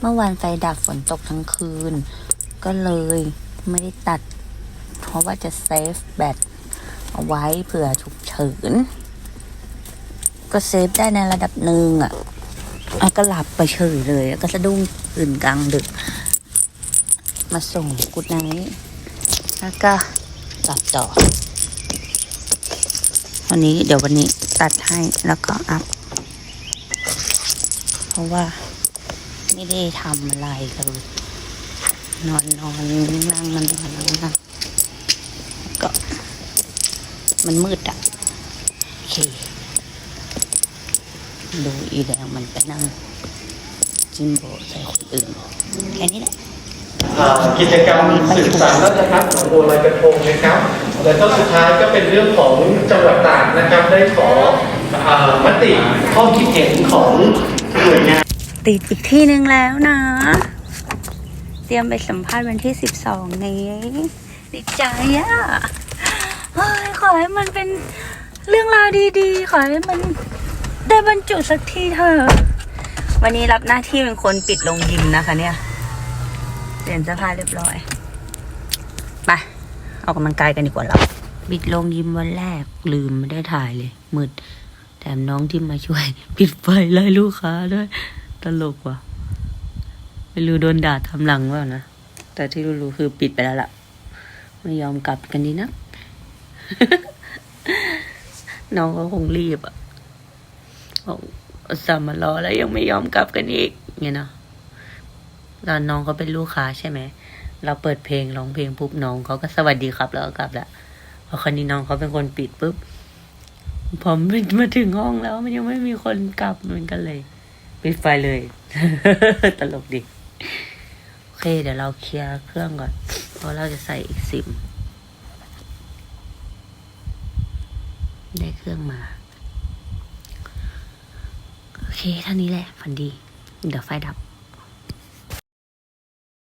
เมื่อวานไฟดับฝนตกทั้งคืน ก็เลยไม่ได้ตัด เพราะว่าจะเซฟแบตเอาไว้เผื่อฉุกเฉิน ก็เซฟได้ในระดับหนึ่งอะก็หลับไปเฉยเลย ก็สะดุ้งตื่นกลางดึก มาส่งกุดไนท์แล้วก็หลับต่อ วันนี้เดี๋ยววันนี้ตัดให้แล้วก็อัพ เพราะว่า ไม่ได้ทำอะไรเลย นอนนอนนั่งมันนอนนั่งนั่งก็มันมืดอะ โอเค ดูอีแดงมันไปนั่ง จิมโบใส่คนอื่น แค่นี้แหละกิจกรรมสืบสานราชพัฒน์หนองโบัวลอยกระทงนะครับ แล้วก็สุดท้ายก็เป็นเรื่องของจังหวัดตากนะครับ ได้ขออมติข้อคิดเห็นของหน่วยงาน ติดอีกที่หนึ่งแล้วนะ เตรียมไปสัมภาษณ์วันที่สิบสองนี้ดีใจอะเฮ้ยขอให้มันเป็นเรื่องราวดีๆ ขอให้มันได้บรรจุสักทีเถอะวันนี้รับหน้าที่เป็นคนปิดโรงยิมนะคะ เนี่ยเปลี่ยนเสื้อผ้าเรียบร้อยไปออกกำลังกายกันดีกว่าเราปิดโรงยิมวันแรกลืมไม่ได้ถ่ายเลยมืดแถมน้องที่มาช่วย ปิดไฟไล่ลูกค้าด้วย ตลกว่ะไม่รู้โดนด่าทำหลังว่านะ แต่ที่รู้ๆคือปิดไปแล้วล่ะ ไม่ยอมกลับกันดีนะ น้องก็คงรีบอะบอกสามารอแล้วยังไม่ยอมกลับกันอีกเงี้ยเนาะตอนน้องเขาเป็นลูกค้าใช่ไหม เราเปิดเพลงร้องเพลงปุ๊บน้องเขาก็สวัสดีครับ แล้วก็กลับละพอคราวนี้น้องเขาเป็นคนปิดปุ๊บพอมันมาถึงห้องแล้วมันยังไม่มีคนกลับเหมือนกันเลย ปิดไฟเลย ตลกดิ โอเค เดี๋ยวเราเคลียร์เครื่องก่อน เพราะเราจะใส่อีกซิม ได้เครื่องมา โอเคเท่านี้แหละฝันดี เดี๋ยวไฟดับ